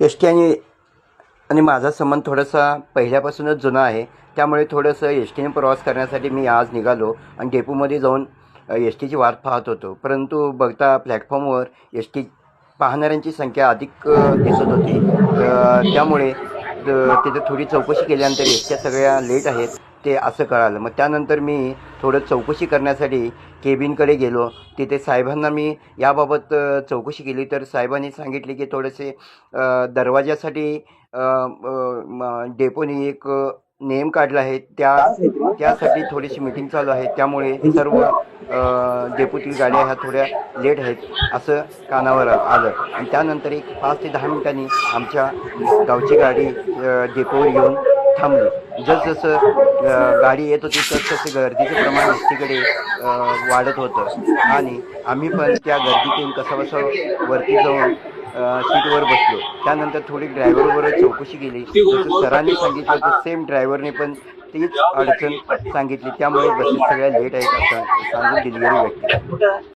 S T आणि आणि माझा संबंध थोडासा पहिल्यापासूनच जुना आहे. त्यामुळे थोडंसं एस टीने प्रवास करण्यासाठी मी आज निघालो आणि डेपोमध्ये जाऊन एस टीची वाट पाहत होतो. परंतु बघता प्लॅटफॉर्मवर एस टी पाहणाऱ्यांची संख्या अधिक दिसत होती. त्यामुळे तिथं तिथे थोडी चौकशी केल्यानंतर एस ट्या सगळ्या लेट आहेत. ते असं कळालं. मग त्यानंतर मी थोडं चौकशी करण्यासाठी केबिनकडे गेलो. तिथे साहेबांना मी याबाबत चौकशी केली. तर साहेबांनी सांगितले की थोडेसे दरवाज्यासाठी दरवाजासाठी डेपोने एक नेम काढला आहे. त्या त्यासाठी थोडीशी मिटिंग चालू आहे. त्यामुळे सर्व डेपोतील गाड्या ह्या थोड्या लेट आहेत असं कानावर आलं. आणि त्यानंतर एक पाच ते दहा मिनिटांनी आमच्या गावची गाडी डेपोवर येऊन थांबली. जसजसं गाडी येत होती तसतसे गर्दीचं प्रमाण एसटीकडे वाढत होतं. आणि आम्ही पण त्या गर्दीतून कसं वरती जाऊन सीटवर बसलो. त्यानंतर थोडी ड्रायव्हरवर चौकशी केली. जसं सरांनी सांगितलं तर सेम ड्रायव्हरने पण तीच अडचण सांगितली. त्यामुळे बसेस सगळ्या लेट आहेत असं सांगून डिलिव्हरी व्यक्ती